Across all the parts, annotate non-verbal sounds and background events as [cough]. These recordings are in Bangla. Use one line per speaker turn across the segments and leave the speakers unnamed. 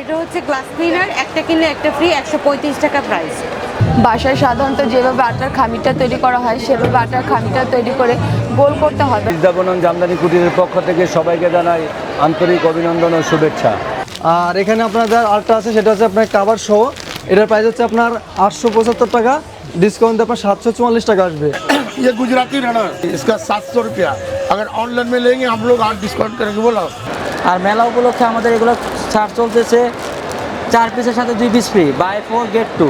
এটা হচ্ছে গ্লাস ক্লিনার একটা কিনলে একটা ফ্রি একশো পঁয়ত্রিশ টাকা প্রাইস
বাসায় সাধারণত যেভাবে আটার খামিটা তৈরি করা হয় সেভাবে আটার খামিটা তৈরি করে গোল করতে হবে
বিদ্যাপনন জামদানি কুটিরের পক্ষ থেকে সবাইকে জানাই আন্তরিক অভিনন্দন ও শুভেচ্ছা
আর এখানে আপনাদের আরেকটা আছে সেটা হচ্ছে আপনার কাভার সহ এটার প্রাইস হচ্ছে আপনার আটশো পঁচাত্তর টাকা ডিসকাউন্ট আপনার সাতশো চুয়াল্লিশ টাকা আসবে [coughs]
ये गुजराती रनर इसका सात सौ रुपया अगर ऑनलाइन में लेंगे हम लोग आज डिस्काउंट करेंगे बोलो
আর মেলা উপলক্ষে আমাদের এগুলো ছাড় চলতেছে। চার পিসের সাথে দুই piece free buy four get two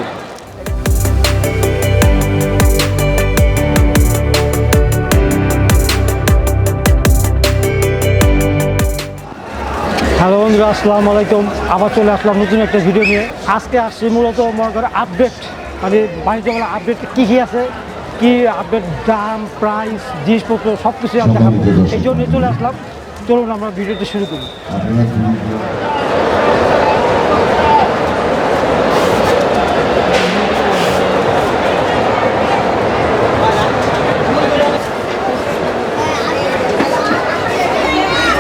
hello বন্ধুরা আসসালামু আলাইকুম। আবার চলে আসলাম নতুন একটা ভিডিও নিয়ে। আজকে আসছি মূলত মনে করে আপডেট মানে বাণিজ্য মেলা আপডেট কী কী আছে কি আপডেট দাম প্রাইস জিনিসপত্র সব কিছুই আমি দেখাবো। এই জন্য চলে আসলাম। চলুন, আমরা ভিডিওটা শুরু করি।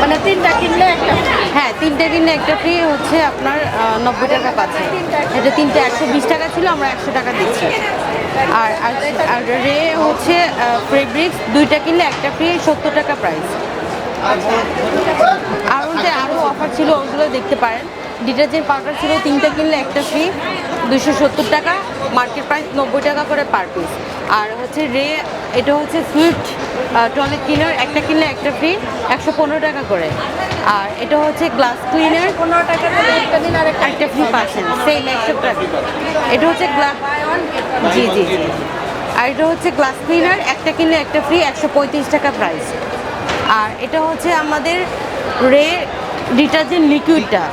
মানে তিনটা কিনলে একটা হ্যাঁ তিনটা কিনলে একটা ফ্রি হচ্ছে আপনার নব্বই টাকা পাচ্ছে। এটা তিনটে একশো বিশ টাকা ছিল, আমরা একশো টাকা দিচ্ছি। আর, আর- রে হচ্ছে ফেব্রিক্স দুইটা কিনলে একটা ফ্রি সত্তর টাকা প্রাইস আর ওতে আরও অফার ছিল, ওগুলো দেখতে পারেন। ডিটারজেন্ট পাউডার ছিল, তিনটা কিনলে একটা ফ্রি দুশো সত্তর টাকা মার্কেট প্রাইস নব্বই টাকা করে পার পিস আর হচ্ছে রে, এটা হচ্ছে সুইফট টয়লেট ক্লিনার একটা কিনলে একটা ফ্রি একশো পনেরো টাকা করে। আর এটা হচ্ছে গ্লাস ক্লিনার পনেরো টাকা একটা দিন আর একটা ফ্রি পাচ্ছেন সেম একশো টাকা। এটা হচ্ছে গ্লাস জি জি জি। আর এটা হচ্ছে গ্লাস ক্লিনার একটা কিনলে একটা ফ্রি একশো পঁয়ত্রিশ টাকা প্রাইস আর এটা হচ্ছে আমাদের রে ডিটারজেন্ট লিকুইডটা।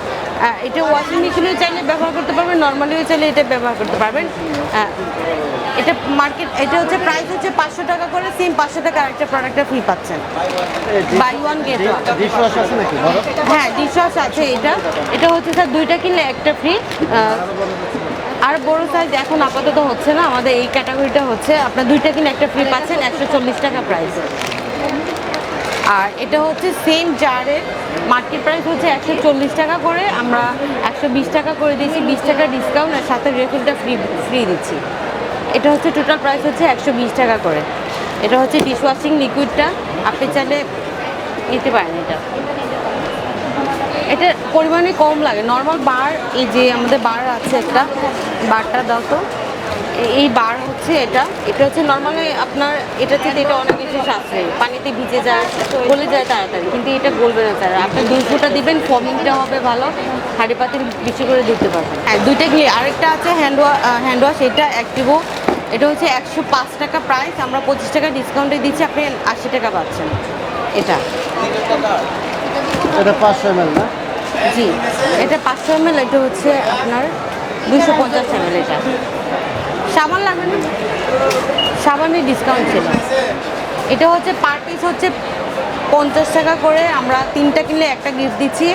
এটা ওয়াশিং মেশিনেও চাইলে ব্যবহার করতে পারবেন নর্মালিও চাইলে এটা ব্যবহার করতে পারবেন। এটা মার্কেট এটা হচ্ছে প্রাইস হচ্ছে পাঁচশো টাকা করে সেম পাঁচশো টাকা আরেকটা প্রোডাক্টটা ফ্রি পাচ্ছেন। বাই ওয়ান গেট ওয়ান হ্যাঁ ডিশ ওয়াশ আছে এটা। এটা হচ্ছে স্যার দুইটা কিনলে একটা ফ্রি আর বড় সাইজ এখন আপাতত হচ্ছে না আমাদের এই ক্যাটাগরিটা হচ্ছে আপনার দুইটা কিনলে একটা ফ্রি পাচ্ছেন একশো চল্লিশ টাকা প্রাইস আর এটা হচ্ছে সেম জারের মার্কেট প্রাইস হচ্ছে একশো চল্লিশ টাকা করে। আমরা একশো বিশ টাকা করে দিয়েছি, বিশ টাকা ডিসকাউন্ট আর সাথে রেফিলটা ফ্রি ফ্রি দিচ্ছি। এটা হচ্ছে টোটাল প্রাইস হচ্ছে একশো বিশ টাকা করে। এটা হচ্ছে ডিশওয়াশিং লিকুইডটা আপনি চাইলে নিতে পারেন এটা। এটা পরিমাণে কম লাগে। নর্মাল বার এই যে আমাদের বার আছে একটা বারটা দাও তো। এই বার হচ্ছে এটা। এটা হচ্ছে নর্মালি আপনার এটা থেকে এটা অনেক বেশি সাশ্রয়ী। পানিতে ভিজে যায় গলে যায় তাড়াতাড়ি। কিন্তু এটা গলবে না তারা আপনি দুই ফোঁটা দিবেন ফমিংটা হবে ভালো। হাঁড়ি পাতিল বেশি করে দিতে পারবেন। হ্যাঁ দুইটা কি আরেকটা আছে হ্যান্ড হ্যান্ড ওয়াশ এটা অ্যাক্টিভো এটা হচ্ছে একশো পাঁচ টাকা প্রাইস আমরা পঁচিশ টাকা ডিসকাউন্টে দিচ্ছি। আপনি আশি টাকা পাচ্ছেন। এটা।
এটা পাঁচশো এম না?
জি। এটা পাঁচশো এম এটা হচ্ছে আপনার দুশো পঞ্চাশ এম এটা। সাবান লাগবে না সাবানের ডিসকাউন্ট ছিল। এটা হচ্ছে পার পিস হচ্ছে পঞ্চাশ টাকা করে। আমরা তিনটা কিনলে একটা গিফট দিচ্ছি,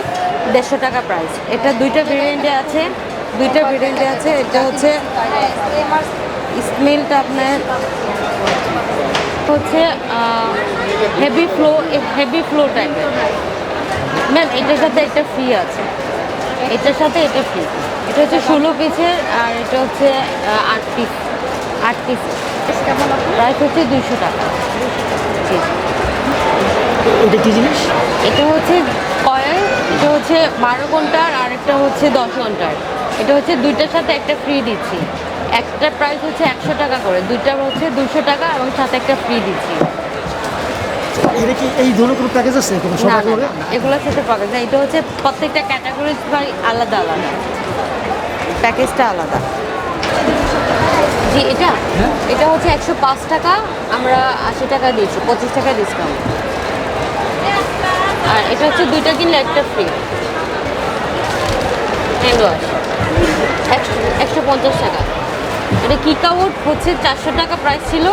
দেড়শো টাকা প্রাইস এটা দুইটা ভেরিয়েন্টে আছে। দুইটা ভেরিয়েন্টে আছে। এটা হচ্ছে স্মেলটা আপনার হচ্ছে হেভি ফ্লো হেভি ফ্লো টাইপের ম্যাম এটার সাথে একটা ফ্রি আছে। এটার সাথে এটা ফ্রি এটা হচ্ছে ষোলো পিসের আর এটা হচ্ছে আট পিস আট পিস প্রাইস হচ্ছে দুইশো টাকা।
এটা কি জিনিস?
এটা হচ্ছে কয়েল এটা হচ্ছে বারো ঘণ্টার আর একটা হচ্ছে দশ ঘণ্টার। এটা হচ্ছে দুইটার সাথে একটা ফ্রি দিচ্ছি। একটা প্রাইস হচ্ছে একশো টাকা করে। দুইটা হচ্ছে দুশো টাকা এবং সাথে একটা ফ্রি দিচ্ছি।
এটা কি এই ধরনের কোনো প্যাকেজ আছে
না এগুলোর সাথে এটা হচ্ছে প্রত্যেকটা ক্যাটাগরি বাই আলাদা আলাদা। প্যাকেজটা আলাদা। জি এটা? এটা হচ্ছে একশো পাঁচ টাকা আমরা আশি টাকা দিয়েছি পঁচিশ টাকা ডিসকাউন্ট আর এটা হচ্ছে দুইটা কিনলে একটা ফ্রি হ্যান্ড ওয়াশ একশো পঞ্চাশ টাকা। এটা কিক আউট হচ্ছে চারশো টাকা প্রাইস ছিল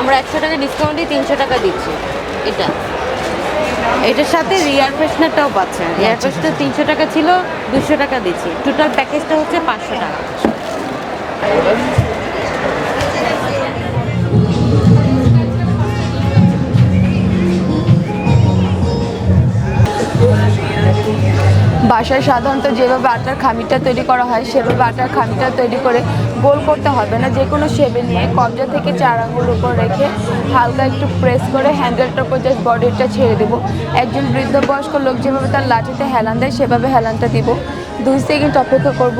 আমরা একশো টাকা ডিসকাউন্টে তিনশো টাকা দিচ্ছি। এটা। এটার সাথে রিয়ার ফ্রেশনারটাও পাচ্ছেন রিয়ার ফ্রেশনার তিনশো টাকা ছিল দুশো টাকা দিচ্ছি। টোটাল প্যাকেজটা হচ্ছে পাঁচশো টাকা।
বাসায় সাধারণত যেভাবে আটার খামিটা তৈরি করা হয় সেভাবে আটার খামিটা তৈরি করে গোল করতে হবে না, যে কোনো শেপে নিয়ে। কবজা থেকে চার আঙুল উপর রেখে হালকা একটু প্রেস করে হ্যান্ডেলটার উপর জাস্ট বডিটা ছেড়ে দেবো। একজন বৃদ্ধ বয়স্ক লোক যেভাবে তার লাঠিতে হেলান দেয়, সেভাবে হেলানটা দিব। দুই সেকেন্ড অপেক্ষা করব।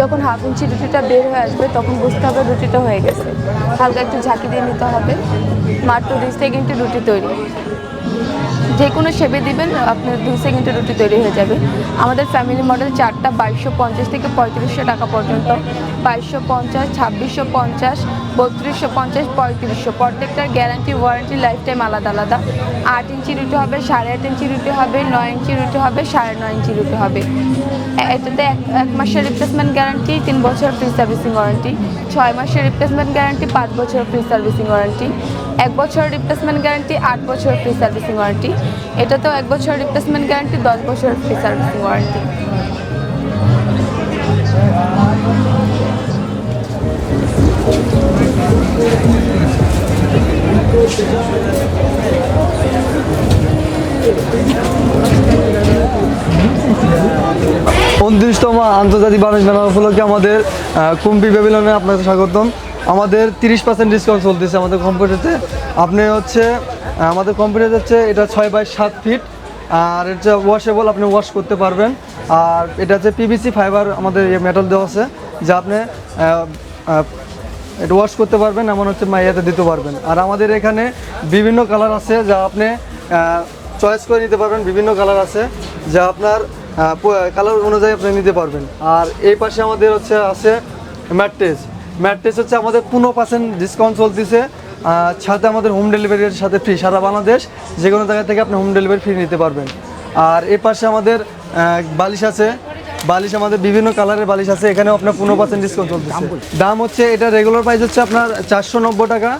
যখন হাফ ইঞ্চি রুটিটা বের হয়ে আসবে, তখন বুঝতে হবে রুটিটা হয়ে গেছে। হালকা একটু ঝাঁকি দিয়ে নিতে হবে। মাত্র দুই সেকেন্ডে রুটি তৈরি। যে কোনো শেপে দিবেন, আপনার দুই সেকেন্ডে রুটি তৈরি হয়ে যাবে। আমাদের ফ্যামিলি মডেল চারটা বাইশশো পঞ্চাশ থেকে পঁয়ত্রিশশো টাকা পর্যন্ত। বাইশশো পঞ্চাশ, ছাব্বিশশো পঞ্চাশ, বত্রিশশো পঞ্চাশ, পঁয়ত্রিশশো। প্রত্যেকটার গ্যারান্টি ওয়ারেন্টি লাইফ টাইম আলাদা আলাদা। আট ইঞ্চি রুটি হবে, সাড়ে আট ইঞ্চি রুটি হবে, নয় ইঞ্চি রুটি হবে, সাড়ে নয় ইঞ্চি রুটি হবে। এটাতে এক এক মাসের রিপ্লেসমেন্ট গ্যারান্টি তিন বছর ফ্রি সার্ভিসিং ওয়ারেন্টি ছয় মাসের রিপ্লেসমেন্ট গ্যারান্টি পাঁচ বছর ফ্রি সার্ভিসিং ওয়ারেন্টি এক বছর রিপ্লেসমেন্ট গ্যারান্টি আট বছর ফ্রি সার্ভিসিং ওয়ারেন্টি এটাতেও এক বছর রিপ্লেসমেন্ট গ্যারান্টি দশ বছর ফ্রি সার্ভিসিং ওয়ারেন্টি
উনত্রিশতম আন্তর্জাতিক বাণিজ্য মেলা উপলক্ষে আমাদের কুম্পি বেবিলনে আপনাদের স্বাগতম। আমাদের তিরিশ পার্সেন্ট ডিসকাউন্ট চলতেছে আমাদের কম্পিউটারতে আপনি হচ্ছে আমাদের কম্পিউটার হচ্ছে এটা ছয় বাই সাত ফিট আর এটা ওয়াশেবল আপনি ওয়াশ করতে পারবেন। আর এটা হচ্ছে পিভিসি ফাইবার আমাদের মেটাল দেওয়া আছে, যা আপনি এটা ওয়াশ করতে পারবেন, এমন হচ্ছে মাইয়াতে দিতে পারবেন। আর আমাদের এখানে বিভিন্ন কালার আছে, যা আপনি চয়েস করে নিতে পারবেন, বিভিন্ন কালার আছে, যা আপনার কালার অনুযায়ী আপনি নিতে পারবেন। আর এই পাশে আমাদের হচ্ছে আছে ম্যাট্রেস। ম্যাট্রেস হচ্ছে আমাদের পনেরো পার্সেন্ট ডিসকাউন্ট চলতেছে। সাথে আমাদের হোম ডেলিভারির সাথে ফ্রি সারা বাংলাদেশ যে কোনো জায়গা থেকে আপনি হোম ডেলিভারি ফ্রি নিতে পারবেন। আর এই পাশে আমাদের বালিশ আছে। বালিশ আমাদের বিভিন্ন কালারের বালিশ আছে, এখানেও আপনার পনেরো পার্সেন্ট ডিসকাউন্ট চলতেছে। দাম হচ্ছে, এটা রেগুলার প্রাইস হচ্ছে আপনার চারশো নব্বই টাকা।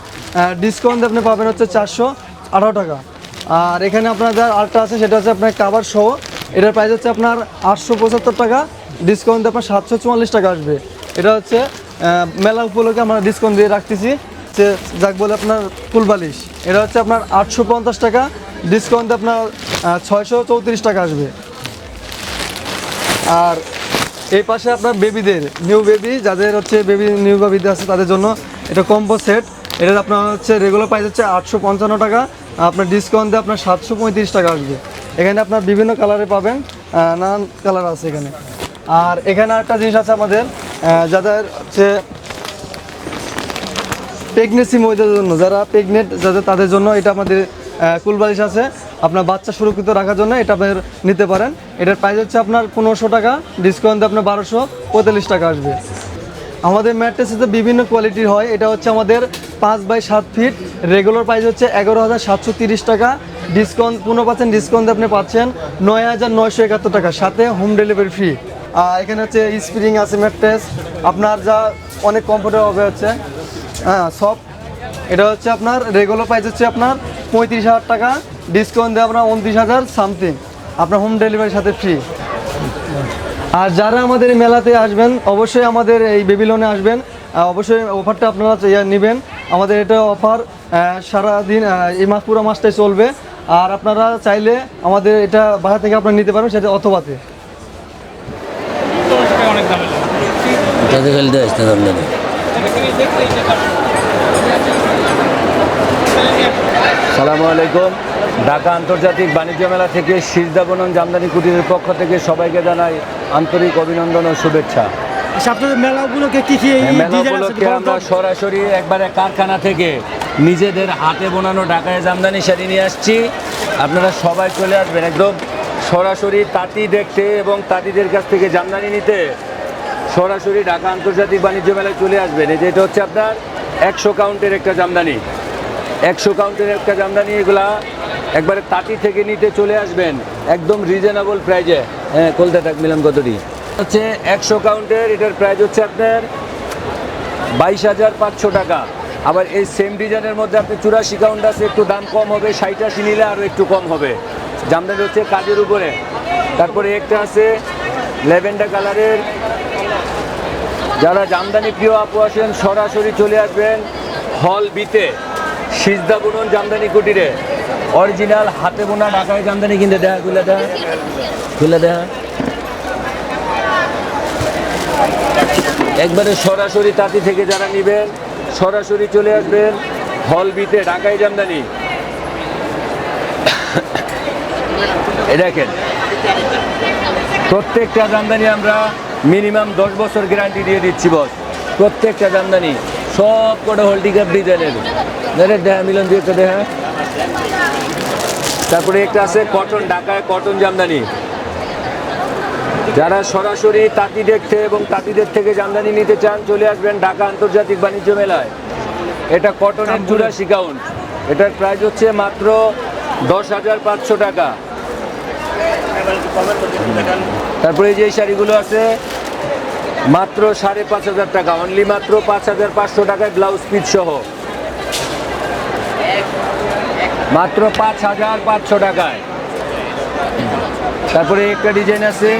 ডিসকাউন্ট আপনি পাবেন হচ্ছে চারশো আঠারো টাকা। আর এখানে আপনার যা আরেকটা আছে, সেটা হচ্ছে আপনার কাবার সহ। এটার প্রাইস হচ্ছে আপনার আটশো পঁচাত্তর টাকা। ডিসকাউন্ট আপনার সাতশো চুয়াল্লিশ টাকা আসবে। এটা হচ্ছে মেলা উপলক্ষে আমরা ডিসকাউন্ট দিয়ে রাখতেছি। যে যাক বলে আপনার ফুল বালিশ। এটা হচ্ছে আপনার আটশো পঞ্চাশ টাকা। ডিসকাউন্ট আপনার ছয়শো চৌত্রিশ টাকা আসবে। আর এই পাশে আপনার বেবিদের নিউ বেবি যাদের হচ্ছে বেবি নিউ বেবিদের আছে তাদের জন্য এটা কম্বো সেট এটার আপনার হচ্ছে রেগুলার প্রাইস হচ্ছে আটশো পঞ্চান্ন টাকা। আপনার ডিসকাউন্ট আপনার সাতশো পঁয়ত্রিশ টাকা আসবে। এখানে আপনার বিভিন্ন কালারে পাবেন নানান কালার আছে এখানে। আর এখানে একটা জিনিস আছে আমাদের যাদের হচ্ছে প্রেগনেন্সি মহিলাদের জন্য, যারা প্রেগনেন্ট যাদের তাদের জন্য এটা আমাদের কুলবালিশ আছে। আপনার বাচ্চা সুরক্ষিত রাখার জন্য এটা আপনার নিতে পারেন। এটার প্রাইস হচ্ছে আপনার পনেরোশো টাকা ডিসকাউন্ট আপনার বারোশো পঁয়তাল্লিশ টাকা আসবে। আমাদের ম্যাট্রেসে বিভিন্ন কোয়ালিটির হয়। এটা হচ্ছে আমাদের পাঁচ বাই সাত ফিট রেগুলার প্রাইস হচ্ছে এগারো হাজার সাতশো তিরিশ টাকা। ডিসকাউন্ট পনেরো পার্সেন্ট ডিসকাউন্ট আপনি পাচ্ছেন নয় হাজার নয়শো একাত্তর টাকা। সাথে হোম ডেলিভারি ফ্রি এখানে হচ্ছে স্প্রিং আছে ম্যাট্রেস আপনার যা অনেক কমফোর্টেবল হবে হচ্ছে। হ্যাঁ সব। এটা হচ্ছে আপনার রেগুলার প্রাইস হচ্ছে আপনার পঁয়ত্রিশ হাজার টাকা। ডিসকাউন্ট দেওয়া আপনার উনত্রিশ হাজার সামথিং আপনার হোম ডেলিভারির সাথে ফ্রি আর যারা আমাদের মেলাতে আসবেন, অবশ্যই আমাদের এই বেবিলনে আসবেন। অবশ্যই অফারটা আপনারা ইয়ে নেবেন। আমাদের এটা অফার সারাদিন এই মাস পুরো মাসটাই চলবে। আর আপনারা চাইলে আমাদের এটা বাইরে থেকে আপনারা নিতে পারবেন, সেটা অথবাতে
তাদের খালি দেয় না।
সালামু আলাইকুম। ঢাকা আন্তর্জাতিক বাণিজ্য মেলা থেকে শীর্ষদাবনন জামদানি কুটিরের পক্ষ থেকে সবাইকে জানাই আন্তরিক অভিনন্দন ও শুভেচ্ছা।
আচ্ছা, আপনাদের মেলা উপলক্ষে কি কি এই
এই মেলা
ডিজাইন আছে?
উপলক্ষে আমরা সরাসরি একবারে কারখানা থেকে নিজেদের হাতে বোনানো ঢাকায় জামদানি শাড়ি নিয়ে আসছি। আপনারা সবাই চলে আসবেন একদম সরাসরি তাঁতি দেখতে এবং তাঁতিদের কাছ থেকে জামদানি নিতে। সরাসরি ঢাকা আন্তর্জাতিক বাণিজ্য মেলায় চলে আসবেন। এই যে এটা হচ্ছে আপনার একশো কাউন্টের একটা জামদানি। একশো কাউন্টের একটা জামদানি, এগুলা একবারে তাঁতি থেকে নিতে চলে আসবেন একদম রিজনেবল প্রাইজে হ্যাঁ কলকাতা মিলন কতটি হচ্ছে একশো কাউন্টের, এটার প্রাইস হচ্ছে আপনার বাইশ হাজার পাঁচশো টাকা। আবার এই সেম ডিজাইনের মধ্যে আপনি চুরাশি কাউন্ট আছে, একটু দাম কম হবে, ষাট আশি নিলে আরও একটু কম হবে। জামদানি হচ্ছে কাজের উপরে। তারপরে একটা আছে ল্যাভেন্ডার কালারের যারা জামদানি প্রিয় আপু আসেন, সরাসরি চলে আসবেন হল বিতে। সিজদা বুনন জামদানি কুটিরে। অরিজিনাল হাতে বোনা ঢাকায় জামদানি কিনতে দেয়া খুলে দেয়া খুলে দেখা একবারে সরাসরি তাঁতি থেকে যারা নেবেন, সরাসরি চলে আসবেন হল বিতে, ঢাকায় জামদানি। দেখেন, প্রত্যেকটা জামদানি আমরা মিনিমাম দশ বছর গ্যারান্টি দিয়ে দিচ্ছি বস প্রত্যেকটা জামদানি সব কটা আপ ডিজাইনের দেখা মিলন দিয়ে একটা দেখা তারপরে একটা আছে কটন ঢাকায় কটন জামদানি। যারা সরাসরি তাঁতি দেখতে এবং তাঁতিদের থেকে জামদানি নিতে চান চলে আসবেন ঢাকা আন্তর্জাতিক বাণিজ্য মেলায়। এটা কটনের চুরাশি কাউন্ট এটার প্রাইস হচ্ছে মাত্র দশ হাজার পাঁচশো টাকা। তারপরে যে শাড়িগুলো আছে, মাত্র সাড়ে পাঁচ হাজার টাকা অনলি মাত্র পাঁচ হাজার পাঁচশো টাকায় ব্লাউজ পিস সহ। মাত্র পাঁচ হাজার পাঁচশো টাকায়। তারপরে একটা ডিজাইন আছে,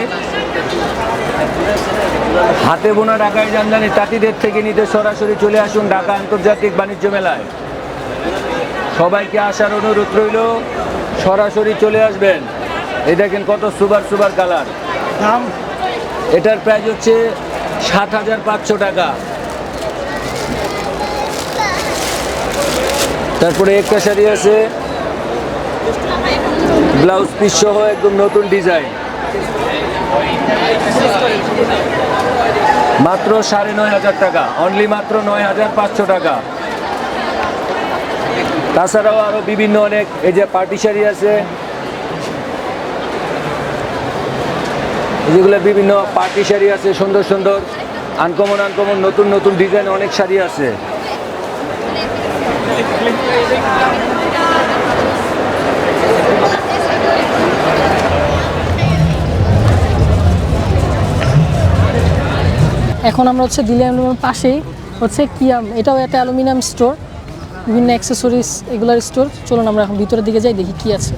হাতে বোনা ঢাকায় জামদানি তাঁতিদের থেকে নিতে সরাসরি চলে আসুন ঢাকা আন্তর্জাতিক বাণিজ্য মেলায়। সবাইকে আসার অনুরোধ রইল, সরাসরি চলে আসবেন। এই দেখেন কত সুপার সুপার কালার।
দাম?
এটার প্রাইস হচ্ছে সাত হাজার পাঁচশো টাকা। তারপরে একটা শাড়ি আছে। ব্লাউজ পিস সহ একদম নতুন ডিজাইন মাত্র সাড়ে নয় হাজার টাকা। অনলি মাত্র নয় হাজার পাঁচশো টাকা। তাছাড়াও আরও বিভিন্ন অনেক এই যে পার্টি শাড়ি আছে। যেগুলো বিভিন্ন পার্টি শাড়ি আছে, সুন্দর সুন্দর আনকমন আনকমন নতুন নতুন ডিজাইন অনেক শাড়ি আছে।
এখন আমরা হচ্ছে দিল্লি অ্যালুমিনিয়াম পাশেই হচ্ছে কিয়াম, এটাও একটা অ্যালুমিনিয়াম স্টোর বিভিন্ন অ্যাক্সেসরিজ এগুলার স্টোর চলুন আমরা এখন ভিতরের দিকে যাই, দেখি কি আছে।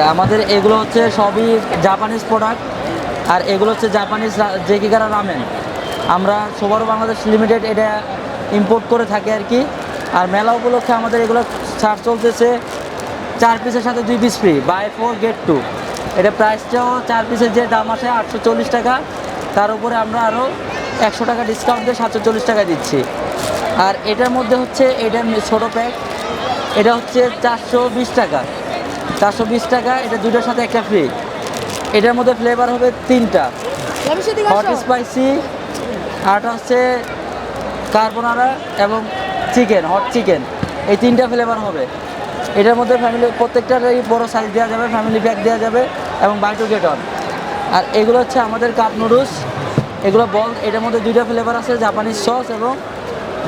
আমাদের এগুলো হচ্ছে সবই জাপানিজ প্রোডাক্ট আর এগুলো হচ্ছে জাপানিজ রা- জেকিগারা রামেন আমরা সবার বাংলাদেশ লিমিটেড এটা ইম্পোর্ট করে থাকি আর কি। আর মেলা উপলক্ষে আমাদের এগুলো ছাড় চলতেছে চার পিসের সাথে দুই piece free buy four get two এটা প্রাইসটাও চার পিসের যে দাম আছে আটশো চল্লিশ টাকা, তার উপরে আমরা আরও একশো টাকা ডিসকাউন্ট দিয়ে সাতশো চল্লিশ টাকা দিচ্ছি। আর এটার মধ্যে হচ্ছে এটা ছোটো প্যাক এটা হচ্ছে চারশো বিশ টাকা। চারশো বিশ টাকা এটা দুটোর সাথে একটা ফ্রি এটার মধ্যে ফ্লেভার হবে তিনটা। হট স্পাইসি আরটা হচ্ছে কার্বোনারা এবং চিকেন হট চিকেন এই তিনটা ফ্লেভার হবে। এটার মধ্যে ফ্যামিলি প্রত্যেকটারই বড় সাইজ দেওয়া যাবে ফ্যামিলি প্যাক দেওয়া যাবে এবং বাই টু গেট অন আর এগুলো হচ্ছে আমাদের কাপ নুডলস এগুলো বল এটার মধ্যে দুইটা ফ্লেভার আছে জাপানিজ সস এবং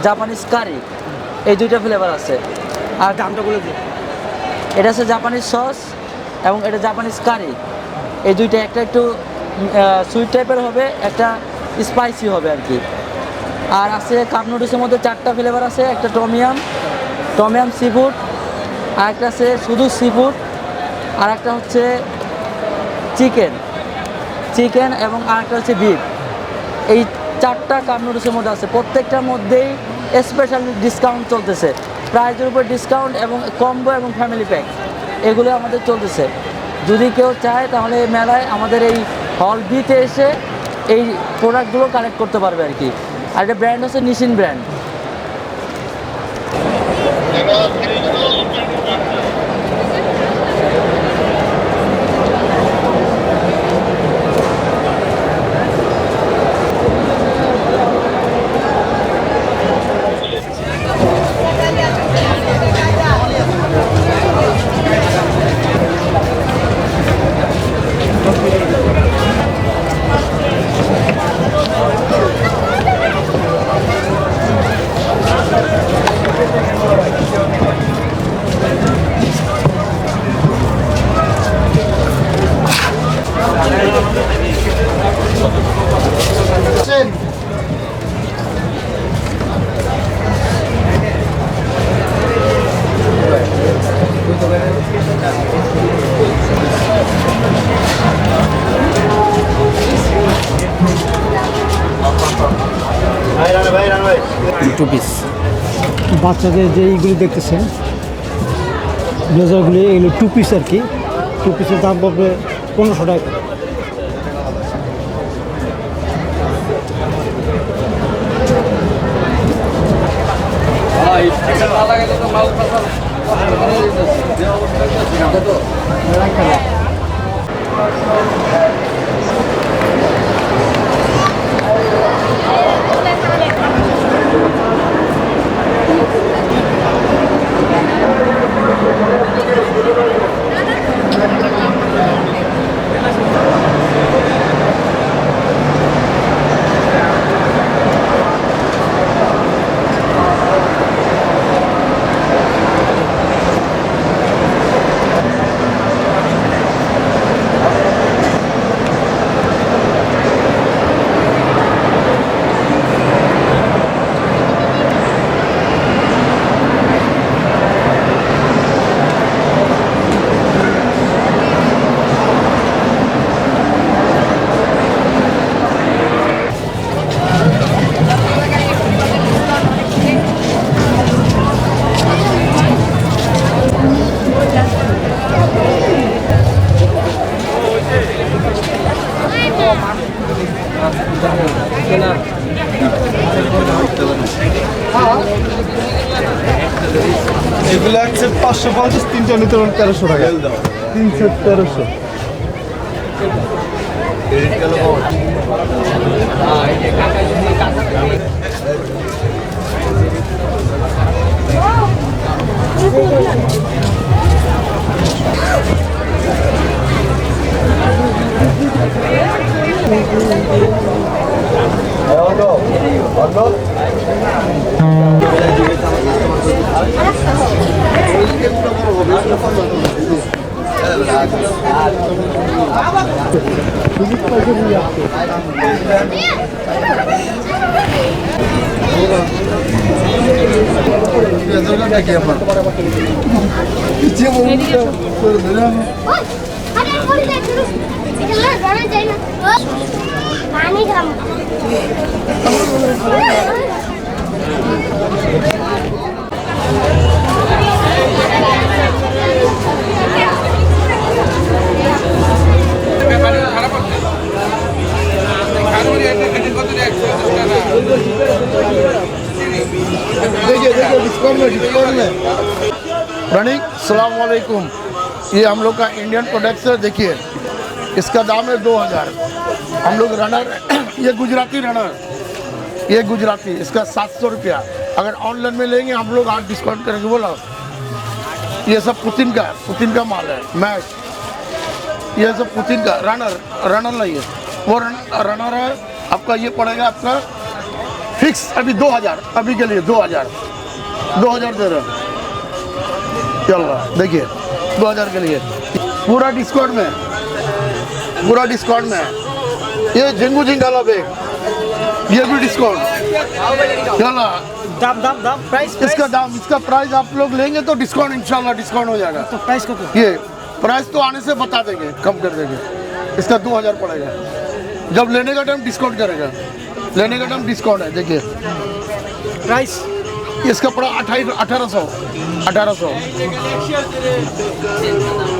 জাপানিজ কারি এই দুইটা ফ্লেভার আছে। আর দামটা বলে দিই এটা হচ্ছে জাপানিজ সস এবং এটা জাপানিজ কারি এই দুইটা একটা একটু সুইট টাইপের হবে, একটা স্পাইসি হবে আর কি। আর আছে কাপ নুডলসের মধ্যে চারটা ফ্লেভার আছে, একটা tom yum tom yum seafood আর একটা আছে শুধু সি ফুড আর একটা হচ্ছে চিকেন চিকেন এবং আর একটা হচ্ছে বিফ এই চারটা কাপ নুডলসের মধ্যে আছে। প্রত্যেকটার মধ্যেই স্পেশাল ডিসকাউন্ট চলতেছে। প্রাইজের উপর ডিসকাউন্ট এবং কম্বো এবং ফ্যামিলি প্যাক এগুলো আমাদের চলতেছে। যদি কেউ চায় তাহলে মেলায় আমাদের এই হল বিতে এসে এই প্রোডাক্টগুলো কালেক্ট করতে পারবে আর কি আর এটা ব্র্যান্ড হচ্ছে নিশিন ব্র্যান্ড
বাচ্চাদের যে এইগুলি দেখতেছেন, ব্লেজারগুলি, এগুলো টু পিস আর কি। টু পিসের দাম পড়বে পনেরোশো টাকা
তেরোশো টাকা। তিন সেট তেরোশো।
ये हम लोग का इंडियन प्रोडक्ट है देखिए इसका दाम है दो हज़ार। हम लोग रनर [clears throat] ये गुजराती रनर ये गुजराती इसका सात सौ रुपया। अगर ऑनलाइन में लेंगे हम लोग आठ डिस्काउंट करेंगे बोला। ये सब पुतिन का पुतिन का माल है मैच ये सब पुतिन का रनर रनर नहीं है। वो रन, रनर है आपका ये पड़ेगा आपका फिक्स अभी दो हज़ार अभी के लिए दो हज़ार। दो हज़ार दे रहे चल रहा देखिए। दो हज़ार के लिए। पूरा डिस्काउंट में। पूरा डिस्काउंट में। ये झिंगू झिंगाला बैग ये भी डिस्काउंट चलो
दाम दाम दाम प्राइस
इसका दाम इसका प्राइस आप लोग लेंगे तो डिस्काउंट इंशाल्लाह डिस्काउंट हो जाएगा।
तो प्राइस को तो?
ये प्राइस तो आने से बता देंगे कम कर देंगे। इसका दो हज़ार पड़ेगा। जब लेने का टाइम डिस्काउंट करेगा। लेने का टाइम डिस्काउंट है देखिए।
प्राइस
इसका पड़ा अठारह सौ। अठारह सौ।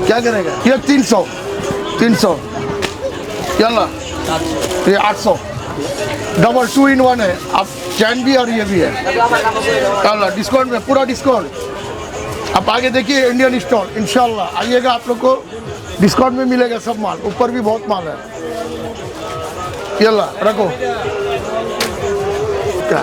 क्या करेगा? ये तीन सौ। तीन सौ। चला ये आठ सौ। डबल टू इन वन है। अब चैन भी और ये भी है। चला डिस्काउंट में, पूरा डिस्काउंट आप आगे देखिए इंडियन स्टॉल इंशाल्लाह। आइएगा आप लोग को। डिस्काउंट में मिलेगा सब माल। ऊपर भी बहुत माल है। यल्ला रखो। क्या?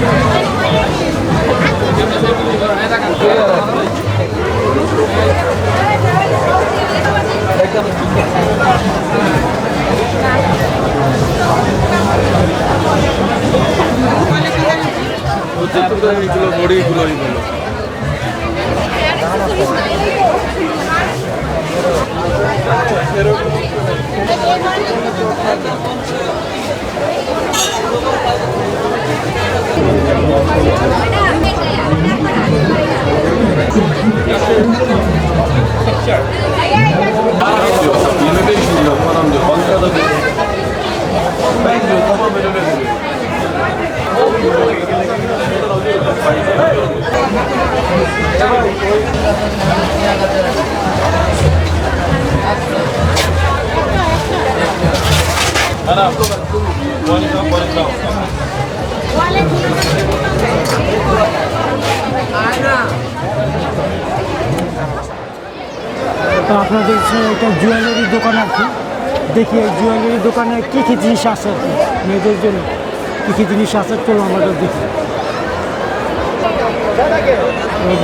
Thank
you. আপনারা দেখছেন এটা জুয়েলারির দোকান আর কি। দেখি এই জুয়েলারির দোকানে কী কী জিনিস আছে আর কি। মেয়েদের জন্য কী কী জিনিস আছে চলো আমরা দেখি।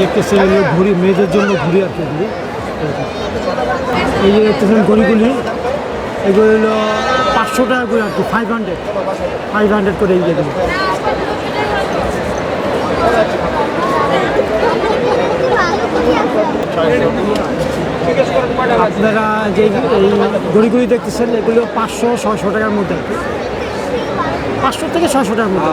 দেখতেছি ঘুড়ি, মেয়েদের জন্য ঘুরি আর কি এই যে দেখতেছেন ঘড়িগুলি। এগুলো হলো পাঁচশো টাকা করে আর কি ফাইভ হান্ড্রেড ফাইভ হান্ড্রেড করে এই যেগুলো। আপনারা যে এই ঘড়িগুলি দেখতেছেন, এগুলো পাঁচশো, ছয়শো টাকার মধ্যে। পাঁচশো থেকে ছয়শো টাকার মধ্যে।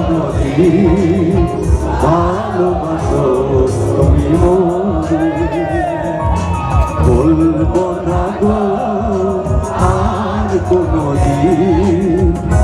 কোনদিন ভালোবাসো তুমি বলব না গো আর কোনদিন